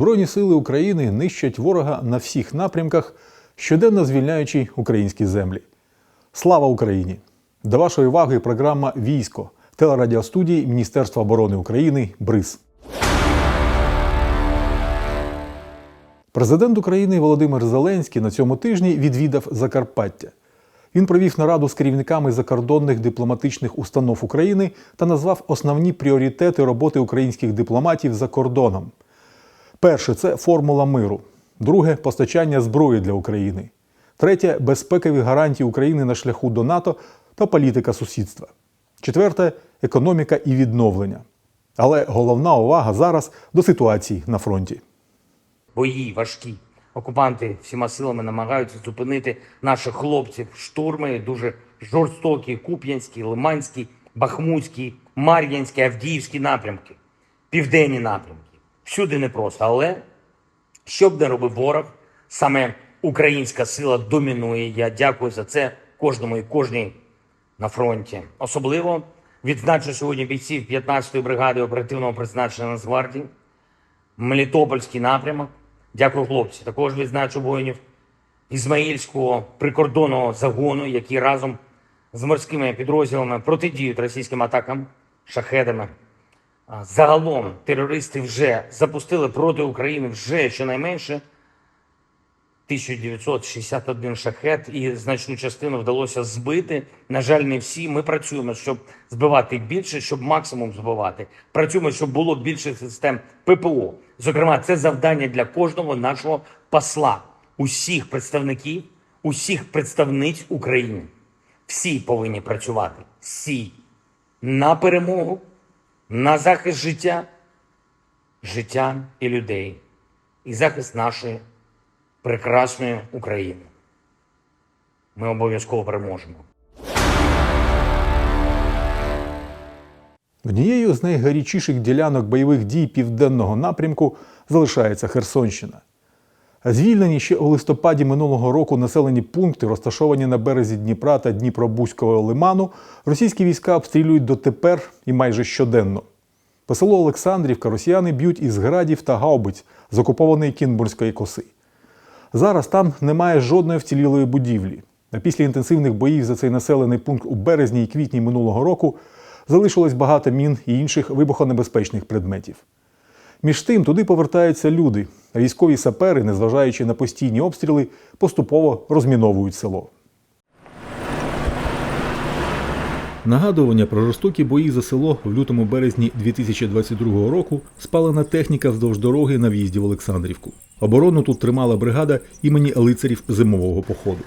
Збройні сили України нищать ворога на всіх напрямках, щоденно звільняючи українські землі. Слава Україні! До вашої уваги програма Військо телерадіостудії Міністерства оборони України БРИЗ. Президент України Володимир Зеленський на цьому тижні відвідав Закарпаття. Він провів нараду з керівниками закордонних дипломатичних установ України та назвав основні пріоритети роботи українських дипломатів за кордоном. Перше це формула миру. Друге постачання зброї для України. Третє безпекові гарантії України на шляху до НАТО та політика сусідства. Четверте економіка і відновлення. Але головна увага зараз до ситуації на фронті. бої важкі. Окупанти всіма силами намагаються зупинити наших хлопців. Штурми дуже жорстокі, Куп'янський, Лиманський, Бахмутський, Мар'янський, Авдіївський напрямки, південні напрямки. Всюди непросто. Але що б не робив ворог, саме українська сила домінує. Я дякую за це кожному і кожній на фронті. Особливо відзначу сьогодні бійців 15-ї бригади оперативного призначення Нацгвардії, Мелітопольський напрямок. Дякую, хлопці. Також відзначу воїнів Ізмаїльського прикордонного загону, які разом з морськими підрозділами протидіють російським атакам шахедами. Загалом терористи вже запустили проти України вже щонайменше 1961 шахет, і значну частину вдалося збити. На жаль, не всі. Ми працюємо, щоб збивати більше, щоб максимум збивати. Працюємо, щоб було більше систем ППО. Зокрема, це завдання для кожного нашого посла, усіх представників, усіх представниць України. Всі повинні працювати. Всі на перемогу, на захист життя, життя і людей, і захист нашої прекрасної України. Ми обов'язково переможемо. Однією з найгарячіших ділянок бойових дій південного напрямку залишається Херсонщина. Звільнені ще у листопаді минулого року населені пункти, розташовані на березі Дніпра та Дніпробузького лиману, російські війська обстрілюють дотепер і майже щоденно. По селу Олександрівка росіяни б'ють із градів та гаубиць з окупованої Кінбурзької коси. Зараз там немає жодної вцілілої будівлі. А після інтенсивних боїв за цей населений пункт у березні і квітні минулого року залишилось багато мін і інших вибухонебезпечних предметів. Між тим туди повертаються люди, військові сапери, незважаючи на постійні обстріли, поступово розміновують село. Нагадування про жорстокі бої за село в лютому березні 2022 року спалена техніка вздовж дороги на в'їзді в Олександрівку. Оборону тут тримала бригада імені лицарів зимового походу.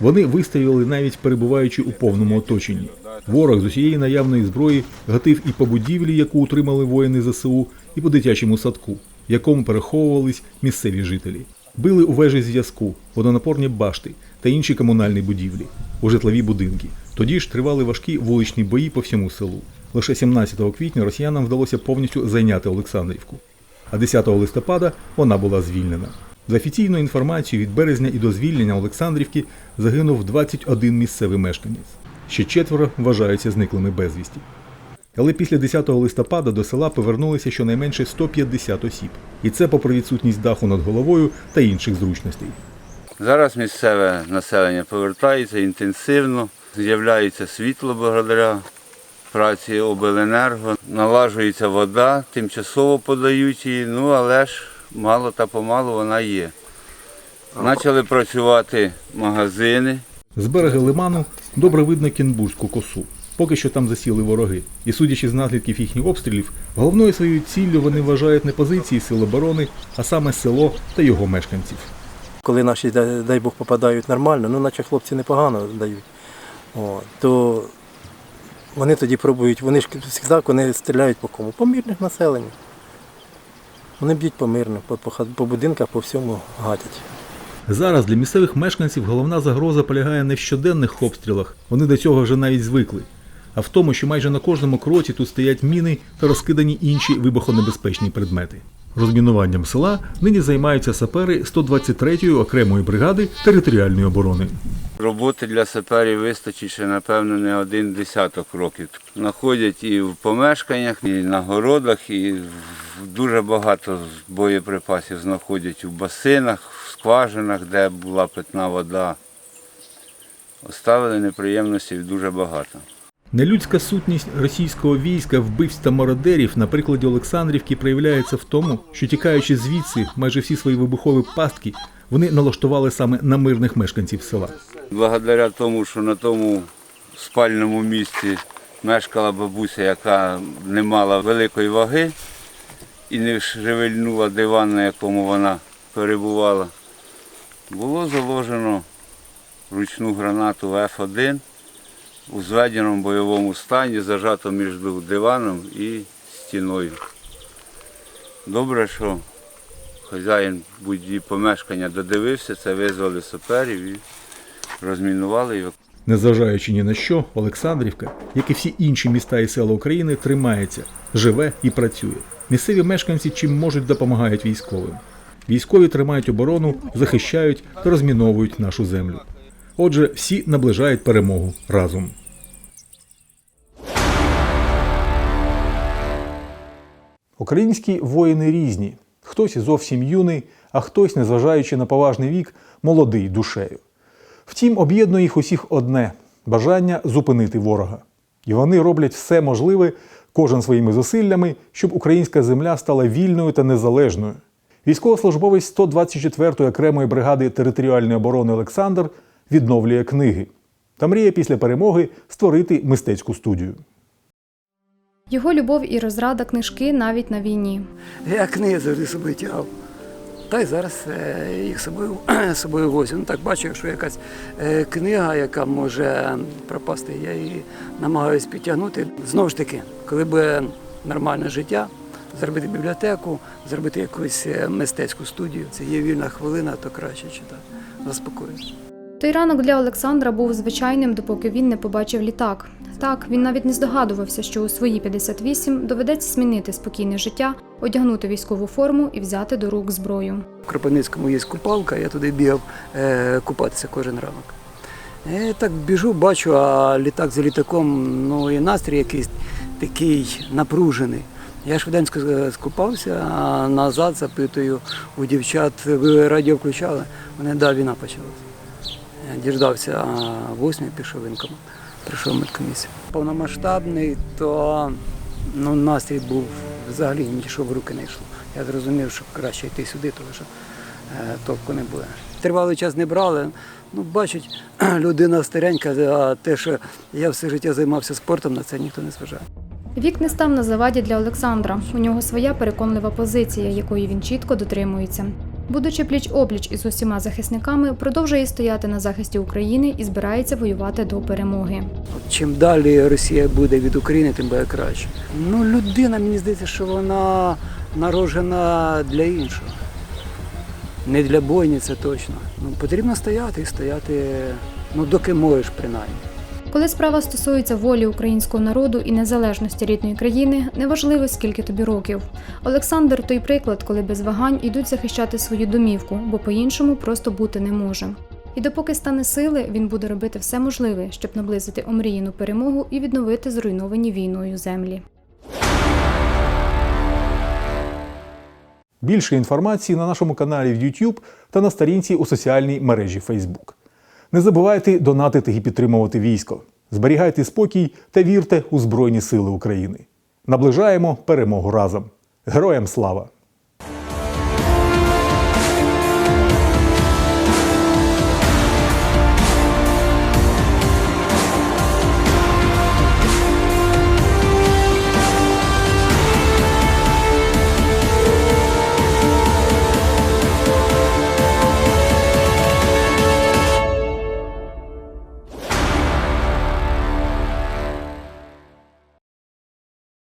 Вони вистояли навіть перебуваючи у повному оточенні. Ворог з усієї наявної зброї гатив і по будівлі, яку утримали воїни ЗСУ, і по дитячому садку, в якому переховувались місцеві жителі. Били у вежі зв'язку, водонапорні башти та інші комунальні будівлі, у житлові будинки. Тоді ж тривали важкі вуличні бої по всьому селу. Лише 17 квітня росіянам вдалося повністю зайняти Олександрівку. А 10 листопада вона була звільнена. За офіційною інформацією, від березня і до звільнення Олександрівки загинув 21 місцевий мешканець. Ще четверо вважаються зниклими безвісті. Але після 10 листопада до села повернулися щонайменше 150 осіб. І це попри відсутність даху над головою та інших зручностей. Зараз місцеве населення повертається інтенсивно, з'являється світло благодаря праці обленерго, налажується вода, тимчасово подають її, ну але ж мало та помалу вона є. Почали працювати магазини, З берега лиману добре видно Кінбурзьку косу. Поки що там засіли вороги. І судячи з наслідків їхніх обстрілів, головною своєю ціллю вони вважають не позиції сил оборони, а саме село та його мешканців. Коли наші, дай Бог, попадають нормально, ну наче хлопці непогано дають, О, то вони тоді пробують, вони ж завжди вони стріляють по кому? По мирних населеннях. Вони б'ють по мирних, по, по, по будинках, по всьому гатять. Зараз для місцевих мешканців головна загроза полягає не в щоденних обстрілах, вони до цього вже навіть звикли, а в тому, що майже на кожному кроці тут стоять міни та розкидані інші вибухонебезпечні предмети. Розмінуванням села нині займаються сапери 123-ї окремої бригади територіальної оборони. Роботи для саперів вистачить ще, напевно, не один десяток років. Знаходять і в помешканнях, і на городах, і дуже багато боєприпасів знаходять у басинах, в скважинах, де була питна вода. Оставили неприємностей дуже багато. Нелюдська сутність російського війська, вбивств та мародерів на прикладі Олександрівки проявляється в тому, що тікаючи звідси майже всі свої вибухові пастки, вони налаштували саме на мирних мешканців села. Благодаря тому, що на тому спальному місці мешкала бабуся, яка не мала великої ваги і не шевельнула диван, на якому вона перебувала, було заложено ручну гранату Ф1 у зведеному бойовому стані, зажато між диваном і стіною. Добре, що хазяїн будь помешкання додивився, це визвали саперів і розмінували його. Незважаючи ні на що, Олександрівка, як і всі інші міста і села України, тримається, живе і працює. Місцеві мешканці чим можуть допомагають військовим. Військові тримають оборону, захищають та розміновують нашу землю. Отже, всі наближають перемогу разом. Українські воїни різні. Хтось зовсім юний, а хтось, незважаючи на поважний вік, молодий душею. Втім, об'єднує їх усіх одне бажання зупинити ворога. І вони роблять все можливе, кожен своїми зусиллями, щоб українська земля стала вільною та незалежною. Військовослужбовець 124-ї окремої бригади територіальної оборони Олександр відновлює книги та мріє після перемоги створити мистецьку студію. Його любов і розрада книжки навіть на війні. Я книги завжди собою тягав. Та й зараз е, їх собою, собою возю. Ну так бачу, якщо якась е, книга, яка може пропасти, я її намагаюся підтягнути. Знову ж таки, коли буде нормальне життя, зробити бібліотеку, зробити якусь е, мистецьку студію. Це є вільна хвилина, то краще читати. Заспокоюсь. Той ранок для Олександра був звичайним, допоки він не побачив літак. Так, він навіть не здогадувався, що у свої 58 доведеться змінити спокійне життя, одягнути військову форму і взяти до рук зброю. В Кропивницькому є купалка, я туди бігав е, купатися кожен ранок. Е, так біжу, бачу, а літак за літаком, ну і настрій якийсь такий напружений. Я швиденько скупався, а назад запитую у дівчат, ви радіо включали? Вони да, війна почалася. Діждався а восьмій, пішов воєнкомат, прийшов медкомісію. Повномасштабний, то ну, настрій був взагалі нічого в руки не йшло. Я зрозумів, що краще йти сюди, тому що е, толку не буде. Тривалий час не брали. Ну, бачить, людина старенька, а те, що я все життя займався спортом, на це ніхто не зважає. Вік не став на заваді для Олександра. У нього своя переконлива позиція, якої він чітко дотримується. Будучи пліч опліч із усіма захисниками, продовжує стояти на захисті України і збирається воювати до перемоги. Чим далі Росія буде від України, тим буде краще. Ну, людина, мені здається, що вона народжена для іншого. Не для бойні, це точно. Ну, потрібно стояти і стояти, ну, доки можеш, принаймні. Коли справа стосується волі українського народу і незалежності рідної країни, неважливо скільки тобі років. Олександр той приклад, коли без вагань ідуть захищати свою домівку, бо по-іншому просто бути не може. І допоки стане сили, він буде робити все можливе, щоб наблизити омріяну перемогу і відновити зруйновані війною землі. Більше інформації на нашому каналі в YouTube та на сторінці у соціальній мережі Facebook. Не забувайте донатити і підтримувати військо. Зберігайте спокій та вірте у Збройні Сили України. Наближаємо перемогу разом. Героям слава!